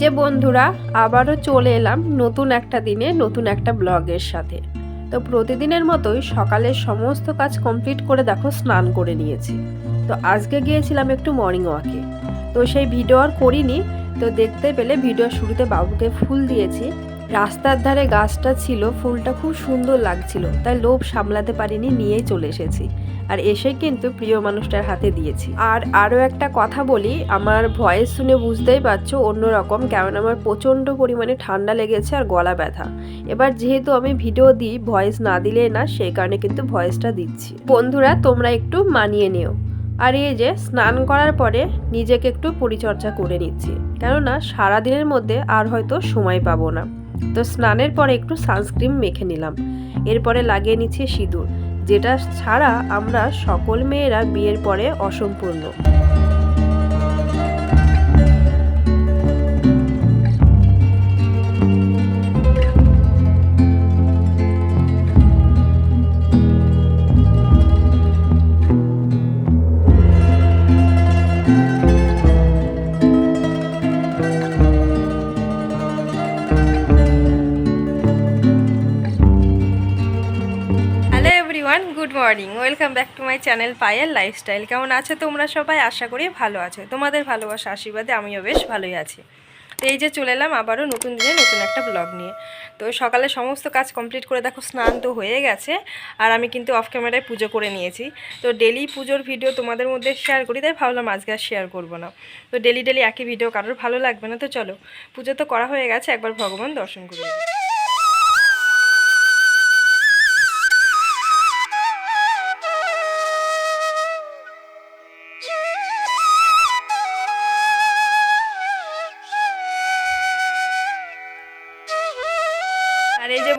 যে বন্ধুরা, আবারও চলে এলাম নতুন একটা দিনে, নতুন একটা ব্লগের সাথে। তো প্রতিদিনের মতোই সকালের সমস্ত কাজ কমপ্লিট করে দেখো, স্নান করে নিয়েছি। তো আজকে গিয়েছিলাম একটু মর্নিং ওয়াকে তো সেই ভিডিও আর করিনি, তো দেখতে পেলে ভিডিও শুরুতে বাবুকে ফুল দিয়েছি। রাস্তার ধারে গাছটা ছিল, ফুলটা খুব সুন্দর লাগছিল, তাই লোভ সামলাতে পারিনি, নিয়েই চলে এসেছি। আর এসে কিন্তু প্রিয় মানুষটার হাতে দিয়েছি। আর আরও একটা কথা বলি, আমার ভয়েস শুনে বুঝতেই পারছ অন্যরকম, কেমন আমার প্রচণ্ড পরিমাণে ঠান্ডা লেগেছে আর গলা ব্যথা। এবার যেহেতু আমি ভিডিও দিই, ভয়েস না দিলে না, সেই কারণে কিন্তু ভয়েসটা দিচ্ছি। বন্ধুরা, তোমরা একটু মানিয়ে নিও। আর এই যে, স্নান করার পরে নিজেকে একটু পরিচর্যা করে নিচ্ছি। কেননা, সারাদিনের মধ্যে আর হয়তো সময় পাবো না। তো স্নানের পরে একটু সানস্ক্রিন মেখে নিলাম। এরপরে লাগিয়ে নিচ্ছে সিঁদুর, যেটা ছাড়া আমরা সকল মেয়েরা বিয়ের পরে অসম্পূর্ণ। Good morning, welcome back to my channel Payel lifestyle. কেমন আছো তোমরা সবাই? আশা করি ভালো আছো। তোমাদের ভালোবাসা, আশীর্বাদে আমিও বেশ ভালোই আছি। তো এই যে চলে এলাম আবারও নতুন দিনে নতুন একটা ব্লগ নিয়ে। তো সকালে সমস্ত কাজ কমপ্লিট করে দেখো, স্নান তো হয়ে গেছে, আর আমি কিন্তু অফ ক্যামেরায় পুজো করে নিয়েছি। তো ডেলি পুজোর ভিডিও তোমাদের মধ্যে শেয়ার করি, তাই ভাবলাম আজকে আর শেয়ার করব না। তো ডেলি ডেলি একই ভিডিও কারোর ভালো লাগবে না, তো চলো। পুজো তো করা হয়ে গেছে, একবার ভগবান দর্শন করি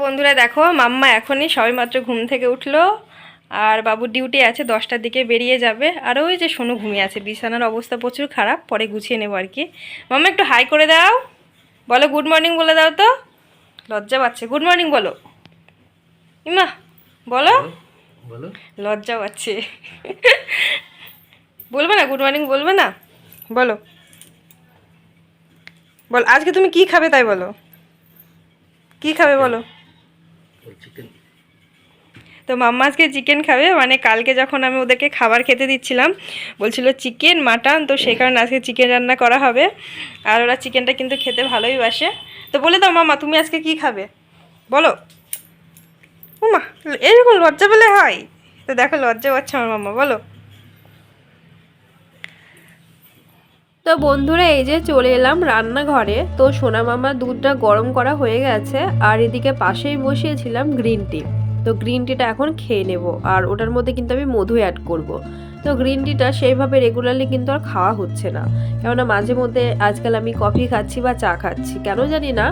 বন্ধুরা দেখো মাম্মা এখনই সবেমাত্র ঘুম থেকে উঠল আর বাবুর ডিউটি আছে দশটার দিকে বেরিয়ে যাবে। আর ওই যে সোনু ঘুমিয়ে আছে বিছানার অবস্থা প্রচুর খারাপ পরে গুছিয়ে নেব আর কি মাম্মা একটু হাই করে দাও। বলো গুড মর্নিং বলে দাও তো। লজ্জা পাচ্ছে। গুড মর্নিং বলো। ইমা বলো। বলো লজ্জা পাচ্ছে। বলবে না গুড মর্নিং বলবে না? বলো। বল আজকে তুমি কি খাবে তাই বলো? কি খাবে বলো? তো মাম্মা আজকে চিকেন খাবে মানে কালকে যখন আমি ওদেরকে খাবার খেতে দিচ্ছিলাম, বলছিল চিকেন মাটন তো সেই কারণে আজকে চিকেন রান্না করা হবে। আর ওরা চিকেনটা কিন্তু খেতে ভালোই বাসে। তো বলে দাও মামা তুমি আজকে কি খাবে? বলো। উমা, এরকম লজ্জা বলে হয়। তো দেখো লজ্জা পাচ্ছে আমার মাম্মা, বলো। তো বন্ধুরা, এই যে চলে এলাম রান্নাঘরে। তো সোনা মামার দুধটা গরম করা হয়ে গেছে, আর এদিকে পাশেই বসিয়েছিলাম গ্রিন টি। তো গ্রিন টিটা এখন খেয়ে নেব, আর ওটার মধ্যে কিন্তু আমি মধু অ্যাড করব। তো গ্রিন টিটা সেইভাবে রেগুলারলি কিন্তু আর খাওয়া হচ্ছে না। কেননা মাঝে মধ্যে আজকাল আমি কফি খাচ্ছি বা চা খাচ্ছি। কেন জানি না,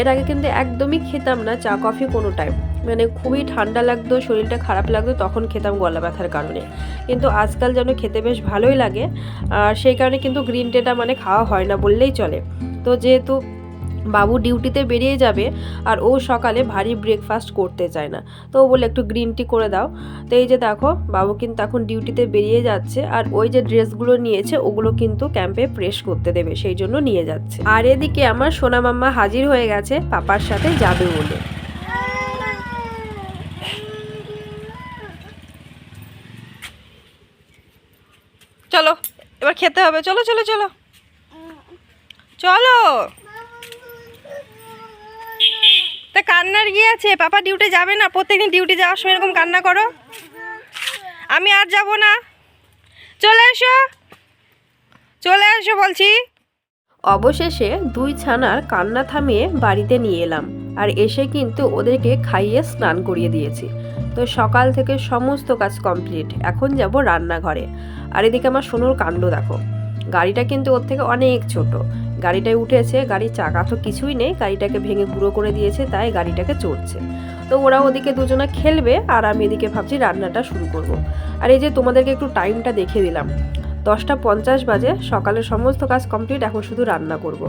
এর আগে কিন্তু একদমই খেতাম না চা কফি কোনো টাইম মানে খুবই ঠান্ডা লাগতো, শরীরটা খারাপ লাগতো, তখন খেতাম গলা ব্যথার কারণে। কিন্তু আজকাল যেন খেতে বেশ ভালোই লাগে, আর সেই কারণে কিন্তু গ্রিন টিটা মানে খাওয়া হয় না বললেই চলে। তো যেহেতু বাবু ডিউটিতে বেরিয়ে যাবে, আর ও সকালে ভারী ব্রেকফাস্ট করতে চায় না, তো ও বলে একটু গ্রিন টি করে দাও। তো এই যে দেখো, বাবু কিন্তু এখন ডিউটিতে বেরিয়ে যাচ্ছে, আর ওই যে ড্রেসগুলো নিয়েছে, ওগুলো কিন্তু ক্যাম্পে প্রেস করতে দেবে, সেই জন্য নিয়ে যাচ্ছে। আর এদিকে আমার সোনা মাম্মা হাজির হয়ে গেছে, পাপার সাথে যাবে বলে। চলো, এবার খেতে হবে। চলো চলো চলো। চলো। তা কান্নার গিয়ে আছে, পাপা ডিউটি যাবে না, প্রত্যেকদিন ডিউটি যাওয়ার সময় এরকম কান্না করো। আমি আর যাব না। চলে এসো। চলে এসো বলছি। অবশেষে দুই ছানার কান্না থামিয়ে বাড়িতে নিয়ে এলাম। আর এসে কিন্তু ওদেরকে খাইয়ে স্নান করিয়ে দিয়েছি। তো সকাল থেকে সমস্ত কাজ কমপ্লিট। এখন যাব রান্নাঘরে। আর এদিকে আমার সোনুর কাণ্ড দেখো। গাড়িটা কিন্তু ওর থেকে অনেক ছোট। গাড়িটায় উঠেছে গাড়ির চাকা তো কিছুই নেই, গাড়িটাকে ভেঙে গুঁড়ো করে দিয়েছে, তাই গাড়িটাকে চড়ছে। তো ওরা ওদিকে দুজনে খেলবে, আর আমি এদিকে ভাবছি রান্নাটা শুরু করব। আর এই যে তোমাদেরকে একটু টাইমটা দেখিয়ে দিলাম। দশটা পঞ্চাশ বাজে, সকালের সমস্ত কাজ কমপ্লিট এখন শুধু রান্না করব।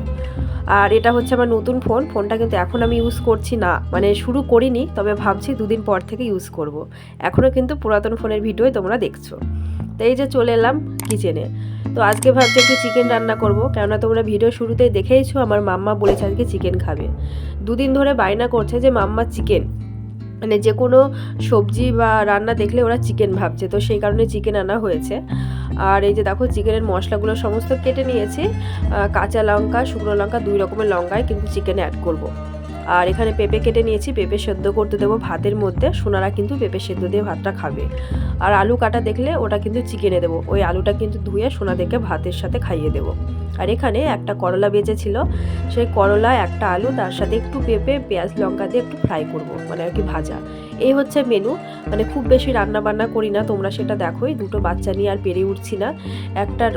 আর এটা হচ্ছে আমার নতুন ফোন ফোনটা কিন্তু এখন আমি ইউজ করছি না মানে শুরু করিনি, তবে ভাবছি দুদিন পর থেকে ইউজ করব। এখনও কিন্তু পুরাতন ফোনের ভিডিওই তোমরা দেখছ তো এই যে চলে এলাম কিচেনে তো আজকে ভাবছি একটু চিকেন রান্না করব, কেননা তোমরা ভিডিও শুরুতেই দেখেইছো, আমার মাম্মা বলেছে আজকে চিকেন খাবে দুদিন ধরে বায়না করছে যে মাম্মা চিকেন মানে যে কোনো সবজি বা রান্না দেখলে ওরা চিকেন ভাবছে, তো সেই কারণে চিকেন আনা হয়েছে আর এই যে দেখো, চিকেনের মশলাগুলো সমস্ত কেটে নিয়েছি কাঁচা লঙ্কা, শুকনো লঙ্কা, দুই রকমের লঙ্কায় কিন্তু চিকেনে অ্যাড করব। আর এখানে পেঁপে কেটে নিয়েছি, পেঁপে সেদ্ধ করতে দেবো ভাতের মধ্যে, সোনারা কিন্তু পেঁপে সেদ্ধ দিয়ে ভাতটা খাবে। আর আলু কাটা দেখলে ওটা কিন্তু চিকেনে দেবো, ওই আলুটা কিন্তু ধুয়ে সোনাদেরকে ভাতের সাথে খাইয়ে দেবো। আর এখানে একটা করলা বেজেছিল, সেই করলা একটা আলু, তার সাথে একটু পেঁপে, পেঁয়াজ, লঙ্কা দিয়ে একটু ফ্রাই করব মানে আর কি ভাজা। এই হচ্ছে মেনু মানে খুব বেশি রান্না বান্না করি না, তোমরা সেটা দেখোই, দুটো বাচ্চা নিয়ে আর পেরে উঠছি না। একটার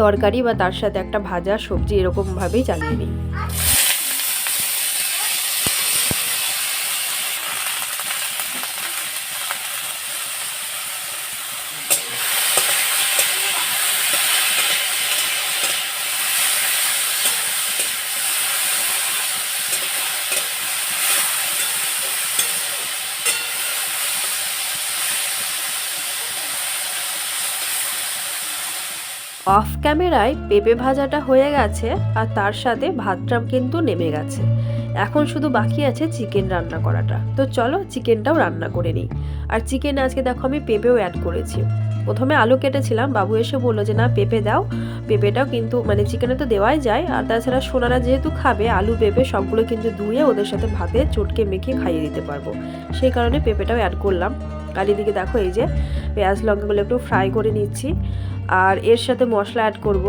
তরকারি বা তার সাথে একটা ভাজা সবজি এরকমভাবেই চালিয়ে নিই। অফ ক্যামেরায় পেঁপে ভাজাটা হয়ে গেছে আর তার সাথে ভাতটা কিন্তু নেমে গেছে। এখন শুধু বাকি আছে চিকেন রান্না করাটা। তো চলো চিকেনটাও রান্না করে নিই। আর চিকেন আজকে দেখো আমি পেঁপেও অ্যাড করেছি। প্রথমে আলু কেটেছিলাম, বাবু এসে বলল যে, না, পেঁপে দাও। পেঁপেটাও কিন্তু মানে চিকেনে তো দেওয়াই যায়। আর তাছাড়া সোনারা যেহেতু খাবে, আলু, পেঁপে সবগুলো কিন্তু ধুয়ে ওদের সাথে ভাতে, চটকে মেখে খাইয়ে দিতে পারব। সেই কারণে পেঁপেটাও অ্যাড করলাম। আর এদিকে দেখো, এই যে পেঁয়াজ লঙ্কাগুলো একটু ফ্রাই করে নিচ্ছি। আর এর সাথে মশলা অ্যাড করব।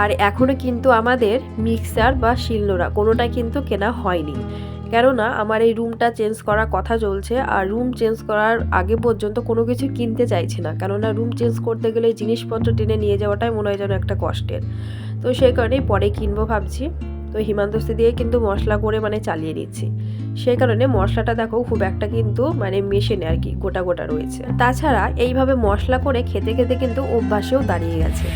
আর এখনও কিন্তু আমাদের মিক্সার বা শিলনোড়া কোনোটাই কিন্তু কেনা হয়নি। কেননা আমার এই রুমটা চেঞ্জ করার কথা চলছে, আর রুম চেঞ্জ করার আগে পর্যন্ত কোনো কিছু কিনতে চাইছি না। কেননা রুম চেঞ্জ করতে গেলে জিনিসপত্র টেনে নিয়ে যাওয়াটাই মনে হয় যেন একটা কষ্টের। তো সেই কারণেই পরে কিনবো ভাবছি। তো হিমান্তস্তি দিয়ে কিন্তু মশলা করে মানে চালিয়ে দিচ্ছি সেই কারণে মশলাটা দেখো খুব একটা কিন্তু মানে মেশে আর কি, গোটা গোটা রয়েছে। তাছাড়া এইভাবে মশলা করে খেতে খেতে কিন্তু অভ্যাসেও দাঁড়িয়ে গেছে।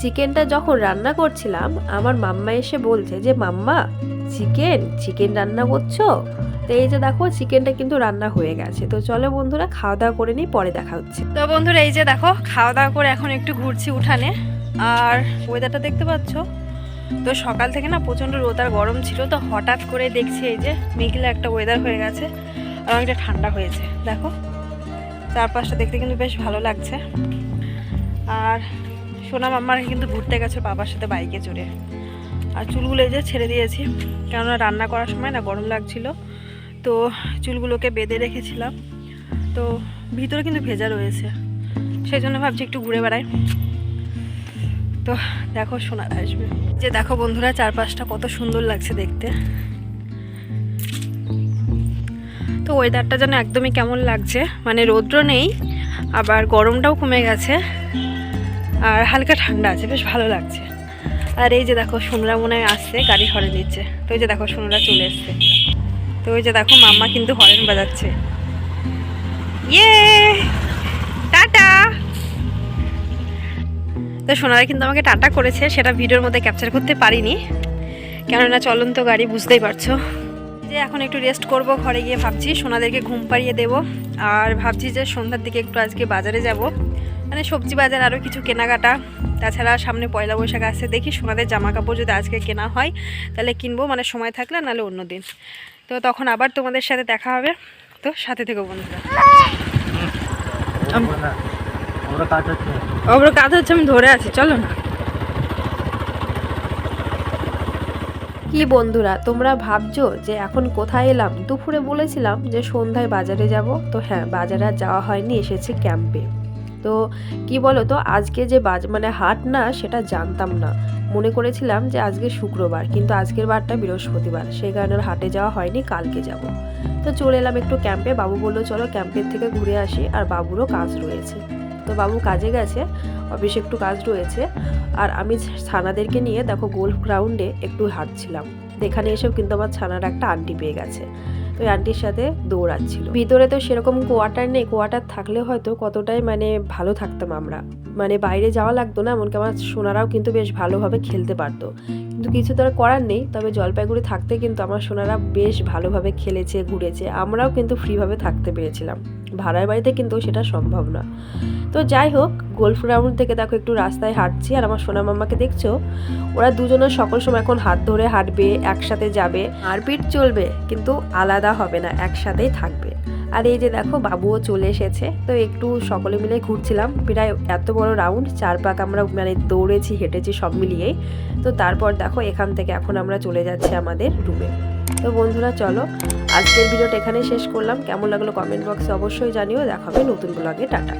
চিকেনটা যখন রান্না করছিলাম, আমার মাম্মা এসে বলছে যে, মাম্মা, চিকেন চিকেন রান্না করছ? তো এই যে দেখো, চিকেনটা কিন্তু রান্না হয়ে গেছে। তো চলো বন্ধুরা, খাওয়া দাওয়া করে নিই, পরে দেখা হচ্ছে। তো বন্ধুরা, এই যে দেখো, খাওয়া দাওয়া করে এখন একটু ঘুরছি উঠানে। আর ওয়েদারটা দেখতে পাচ্ছ? তো সকাল থেকে না প্রচণ্ড রোদ আর গরম ছিল, তো হঠাৎ করে দেখছি এই যে মেঘলা একটা ওয়েদার হয়ে গেছে আর অনেকটা ঠান্ডা হয়েছে। দেখো, চারপাশটা দেখতে কিন্তু বেশ ভালো লাগছে। আর সোনা মাম্মার কিন্তু ঘুরতে গেছে বাবার সাথে বাইকে চড়ে। আর চুলগুলো যে ছেড়ে দিয়েছি, কেননা রান্না করার সময় না গরম লাগছিল। তো চুলগুলোকে বেঁধে রেখেছিলাম। তো ভিতরে কিন্তু ভেজা রয়েছে। সেই জন্য ভাবছি একটু ঘুরে বেড়াই। তো দেখো সোনার আসবে। যে দেখো বন্ধুরা, চারপাশটা কত সুন্দর লাগছে দেখতে। তো ওয়েদারটা যেন একদমই কেমন লাগছে। মানে রৌদ্র নেই, আবার গরমটাও কমে গেছে। আর হালকা ঠান্ডা আছে, বেশ ভালো লাগছে। আর এই যে দেখো সোনরা মনে হয় আসছে, গাড়ি হরে দিচ্ছে তো এই যে দেখো সোনরা চলে এসছে। তো ওই যে দেখো, মাম্মা কিন্তু হরেন বাজাচ্ছে। ইয়ে! টাটা! তো সোনারা কিন্তু আমাকে টাটা করেছে, সেটা ভিডিওর মধ্যে ক্যাপচার করতে পারিনি। কেননা চলন্ত গাড়ি, বুঝতেই পারছ। যে এখন একটু রেস্ট করব, ঘরে গিয়ে ভাবছি, সোনাদেরকে ঘুম পাড়িয়ে দেব। আর ভাবছি যে সন্ধ্যার দিকে একটু আজকে বাজারে যাব। মানে সবজি বাজার আরও কিছু কেনাকাটা। তাছাড়া সামনে পয়লা বৈশাখ আসছে দেখি সোনাদের জামা কাপড় যদি আজকে কেনা হয় তাহলে কিনবো মানে সময় থাকলে নাহলে অন্য দিন। তো তখন আবার তোমাদের সাথে দেখা হবে। তো সাথে থেকে বন্ধুরা। ওগুলো কাজ হচ্ছে আমি ধরে আছি চলো না। কি বন্ধুরা তোমরা ভাবছ যে এখন কোথায় এলাম? দুপুরে বলেছিলাম যে সন্ধ্যায় বাজারে যাব। তো হ্যাঁ বাজারে আর যাওয়া হয়নি এসেছি ক্যাম্পে। তো কি বলো তো আজকে যে বাজ মানে হাট না, সেটা জানতাম না। মনে করেছিলাম যে আজকে শুক্রবার, কিন্তু আজকের বারটা বৃহস্পতিবার, সেই কারণে হাটে যাওয়া হয়নি, কালকে যাব। তো চলে এলাম একটু ক্যাম্পে বাবু বলল, চলো ক্যাম্পের থেকে ঘুরে আসি। আর বাবুরও কাজ রয়েছে। তো বাবু কাজে গেছে, অফিসে একটু কাজ রয়েছে। আর আমি ছানাদেরকে নিয়ে, দেখো, গোল্ফ গ্রাউন্ডে একটু হাঁটছিলাম। এখানে এসেও কিন্তু আমার ছানার একটা আন্টি পেয়ে গেছে। তো আন্টির সাথে দৌড়াচ্ছিল। ভিতরে তো সেরকম কোয়ার্টার নেই কোয়ার্টার থাকলে হয়তো কতটাই মানে ভালো থাকতাম আমরা। মানে বাইরে যাওয়া লাগতো না, এমনকি আমার সোনারাও কিন্তু বেশ ভালোভাবে খেলতে পারতো। কিন্তু কিছু তো আর করার নেই, তবে জলপাইগুড়ি থাকতে কিন্তু আমার সোনারা বেশ ভালোভাবে খেলেছে, ঘুরেছে। আমরাও কিন্তু ফ্রিভাবে থাকতে পেরেছিলাম। ভাড়ার বাড়িতে কিন্তু সেটা সম্ভব না। তো যাই হোক, গোল্ফ রাউন্ড থেকে দেখো একটু রাস্তায় হাঁটছি আর আমার সোনা মাম্মাকে দেখছ? ওরা দুজনের সকল সময় এখন হাত ধরে হাঁটবে, একসাথে যাবে। মারপিট চলবে, কিন্তু আলাদা হবে না, একসাথেই থাকবে। আর এই যে দেখো, বাবুও চলে এসেছে। তো একটু সকলে মিলে ঘুরছিলাম। প্রায় এত বড় রাউন্ড চার পাক আমরা মানে দৌড়েছি, হেঁটেছি সব মিলিয়েই। তো তারপর দেখো, এখান থেকে এখন আমরা চলে যাচ্ছি আমাদের রুমে তো বন্ধুরা, চলো আজকের ভিডিওটা এখানেই শেষ করলাম। কেমন লাগল কমেন্ট বক্সে অবশ্যই জানিও। দেখাবে নতুন ব্লগে টাটা।